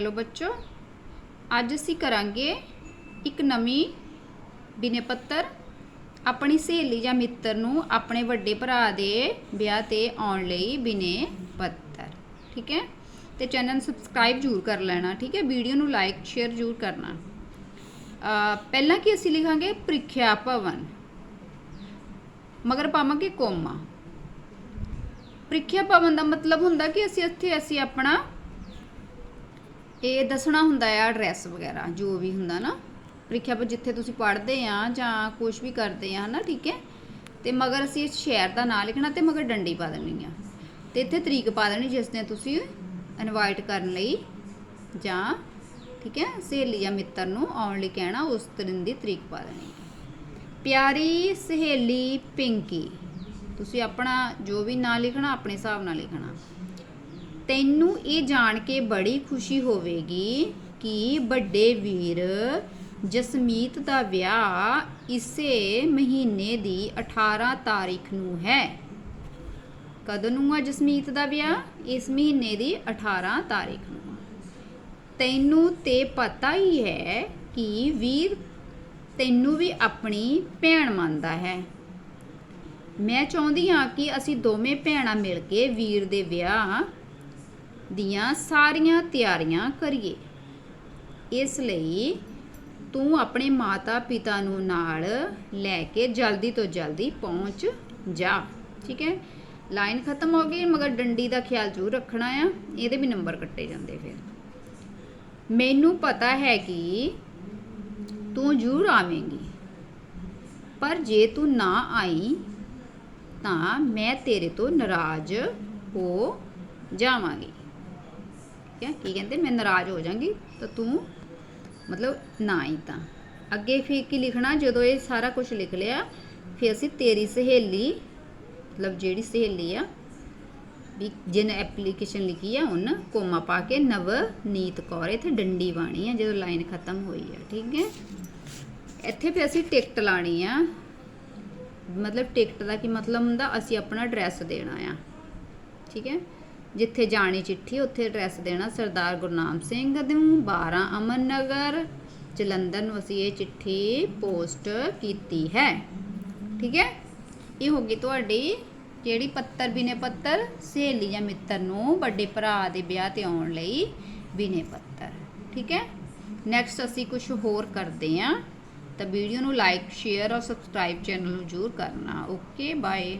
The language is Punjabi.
ਹੈਲੋ ਬੱਚੋ। ਅੱਜ ਅਸੀਂ ਕਰਾਂਗੇ ਇੱਕ ਨਵੀਂ ਬਿਨੇ ਪੱਤਰ। ਆਪਣੀ ਸਹੇਲੀ ਜਾਂ ਮਿੱਤਰ ਨੂੰ ਆਪਣੇ ਵੱਡੇ ਭਰਾ ਦੇ ਵਿਆਹ ਤੇ ਆਉਣ ਲਈ ਬਿਨੇ ਪੱਤਰ, ਠੀਕ ਹੈ? ਤੇ ਚੈਨਲ ਨੂੰ ਸਬਸਕ੍ਰਾਈਬ ਜ਼ਰੂਰ ਕਰ ਲੈਣਾ, ਠੀਕ ਹੈ? ਵੀਡੀਓ ਨੂੰ ਲਾਈਕ, ਸ਼ੇਅਰ ਜ਼ਰੂਰ ਕਰਨਾ। ਪਹਿਲਾਂ ਕੀ ਅਸੀਂ ਲਿਖਾਂਗੇ? ਪ੍ਰੀਖਿਆ ਭਵਨ। ਮਗਰ ਪਾਵਾਂਗੇ ਕੋਮਾ। ਪ੍ਰੀਖਿਆ ਭਵਨ ਦਾ ਮਤਲਬ ਹੁੰਦਾ ਕਿ ਅਸੀਂ ਇੱਥੇ ਅਸੀਂ ਆਪਣਾ ਇਹ ਦੱਸਣਾ ਹੁੰਦਾ ਆ ਐਡਰੈਸ ਵਗੈਰਾ, ਜੋ ਵੀ ਹੁੰਦਾ ਨਾ। ਪ੍ਰੀਖਿਆ ਪਰ ਜਿੱਥੇ ਤੁਸੀਂ ਪੜ੍ਹਦੇ ਆ ਜਾਂ ਕੁਝ ਵੀ ਕਰਦੇ ਆ, ਹਨਾ, ਠੀਕ ਹੈ? ਤੇ ਮਗਰ ਅਸੀਂ ਇਸ ਸ਼ਹਿਰ ਦਾ ਨਾਂ ਲਿਖਣਾ ਤੇ ਮਗਰ ਡੰਡੀ ਪਾ ਦੇਣੀ ਆ। ਤੇ ਇੱਥੇ ਤਰੀਕ ਪਾ ਦੇਣੀ ਜਿਸ ਨੇ ਤੁਸੀਂ ਇਨਵਾਈਟ ਕਰਨ ਲਈ ਜਾਂ, ਠੀਕ ਹੈ, ਸਹੇਲੀ ਜਾਂ ਮਿੱਤਰ ਨੂੰ ਆਉਣ ਲਈ ਕਹਿਣਾ, ਉਸ ਦਿਨ ਦੀ ਤਰੀਕ ਪਾ ਦੇਣੀ ਪਿਆਰੀ ਸਹੇਲੀ ਪਿੰਕੀ, ਤੁਸੀਂ ਆਪਣਾ ਜੋ ਵੀ ਨਾਂ ਲਿਖਣਾ, ਆਪਣੇ ਹਿਸਾਬ ਨਾਲ ਲਿਖਣਾ। ਤੈਨੂੰ ਇਹ ਜਾਣ ਕੇ ਬੜੀ ਖੁਸ਼ੀ ਹੋਵੇਗੀ ਕਿ ਵੱਡੇ ਵੀਰ ਜਸਮੀਤ ਦਾ ਵਿਆਹ ਇਸੇ ਮਹੀਨੇ ਦੀ 18 ਤਾਰੀਖ ਨੂੰ ਹੈ। ਕਦੋਂ ਨੂੰ ਆ ਜਸਮੀਤ ਦਾ ਵਿਆਹ? ਇਸ ਮਹੀਨੇ ਦੀ 18 ਤਾਰੀਖ ਨੂੰ ਤੈਨੂੰ ਤੇ ਪਤਾ ਹੀ ਹੈ ਕਿ ਵੀਰ ਤੈਨੂੰ ਵੀ ਆਪਣੀ ਭੈਣ ਮੰਨਦਾ ਹੈ। ਮੈਂ ਚਾਹੁੰਦੀ ਹਾਂ ਕਿ ਅਸੀਂ ਦੋਵੇਂ ਭੈਣਾਂ ਮਿਲ ਕੇ ਵੀਰ ਦੇ ਵਿਆਹ ਦੀਆਂ ਸਾਰੀਆਂ ਤਿਆਰੀਆਂ ਕਰੀਏ। ਇਸ ਲਈ ਤੂੰ ਆਪਣੇ ਮਾਤਾ ਪਿਤਾ ਨੂੰ ਨਾਲ ਲੈ ਕੇ ਜਲਦੀ ਤੋਂ ਜਲਦੀ ਪਹੁੰਚ ਜਾ। ਠੀਕ ਹੈ? ਲਾਈਨ ਖਤਮ ਹੋ ਗਈ, ਮਗਰ ਡੰਡੀ ਦਾ ਖਿਆਲ ਜ਼ਰੂਰ ਰੱਖਣਾ ਆ। ਇਹਦੇ ਵੀ ਨੰਬਰ ਕੱਟੇ ਜਾਂਦੇ ਫਿਰ। ਮੈਨੂੰ ਪਤਾ ਹੈ ਕਿ ਤੂੰ ਜ਼ਰੂਰ ਆਵੇਂਗੀ। ਪਰ ਜੇ ਤੂੰ ਨਾ ਆਈ, ਤਾਂ ਮੈਂ ਤੇਰੇ ਤੋਂ ਨਾਰਾਜ਼ ਹੋ ਜਾਵਾਂਗੀ। ਠੀਕ ਹੈ? ਕੀ ਕਹਿੰਦੇ? ਮੈਂ ਨਾਰਾਜ਼ ਹੋ ਜਾਵਾਂਗੀ ਤਾਂ ਤੂੰ ਮਤਲਬ ਨਾ ਹੀ ਤਾਂ। ਅੱਗੇ ਫਿਰ ਕੀ ਲਿਖਣਾ? ਜਦੋਂ ਇਹ ਸਾਰਾ ਕੁਝ ਲਿਖ ਲਿਆ, ਫਿਰ ਅਸੀਂ ਤੇਰੀ ਸਹੇਲੀ, ਮਤਲਬ ਜਿਹੜੀ ਸਹੇਲੀ ਆ, ਵੀ ਜਿਹਨੇ ਐਪਲੀਕੇਸ਼ਨ ਲਿਖੀ ਆ, ਉਹਨ ਕੋਮਾ ਪਾ ਕੇ ਨਵਨੀਤ ਕੌਰ, ਇੱਥੇ ਡੰਡੀ ਬਾਣੀ ਆ, ਜਦੋਂ ਲਾਈਨ ਖਤਮ ਹੋਈ ਆ, ਠੀਕ ਹੈ? ਇੱਥੇ ਫਿਰ ਅਸੀਂ ਟਿਕਟ ਲਾਣੀ ਆ। ਮਤਲਬ ਟਿਕਟ ਦਾ ਕੀ ਮਤਲਬ ਹੁੰਦਾ? ਅਸੀਂ ਆਪਣਾ ਐਡਰੈਸ ਦੇਣਾ ਆ। ਠੀਕ ਹੈ? ਜਿੱਥੇ ਜਾਣੀ ਚਿੱਠੀ, ਉੱਥੇ ਐਡਰੈਸ ਦੇਣਾ ਸਰਦਾਰ ਗੁਰਨਾਮ ਸਿੰਘ ਨੂੰ 12 ਅਮਨ ਨਗਰ ਜਲੰਧਰ ਨੂੰ ਅਸੀਂ ਇਹ ਚਿੱਠੀ ਪੋਸਟ ਕੀਤੀ ਹੈ। ਠੀਕ ਹੈ? ਇਹ ਹੋ ਗਈ ਤੁਹਾਡੀ ਜਿਹੜੀ ਪੱਤਰ, ਬਿਨੇ ਪੱਤਰ, ਸਹੇਲੀ ਜਾਂ ਮਿੱਤਰ ਨੂੰ ਵੱਡੇ ਭਰਾ ਦੇ ਵਿਆਹ ਤੇ ਆਉਣ ਲਈ ਬਿਨੇ ਪੱਤਰ। ਠੀਕ ਹੈ? ਨੈਕਸਟ ਅਸੀਂ ਕੁਝ ਹੋਰ ਕਰਦੇ ਹਾਂ। ਤਾਂ ਵੀਡੀਓ ਨੂੰ ਲਾਈਕ ਸ਼ੇਅਰ ਔਰ ਸਬਸਕ੍ਰਾਈਬ ਚੈਨਲ ਨੂੰ ਜ਼ਰੂਰ ਕਰਨਾ। Okay bye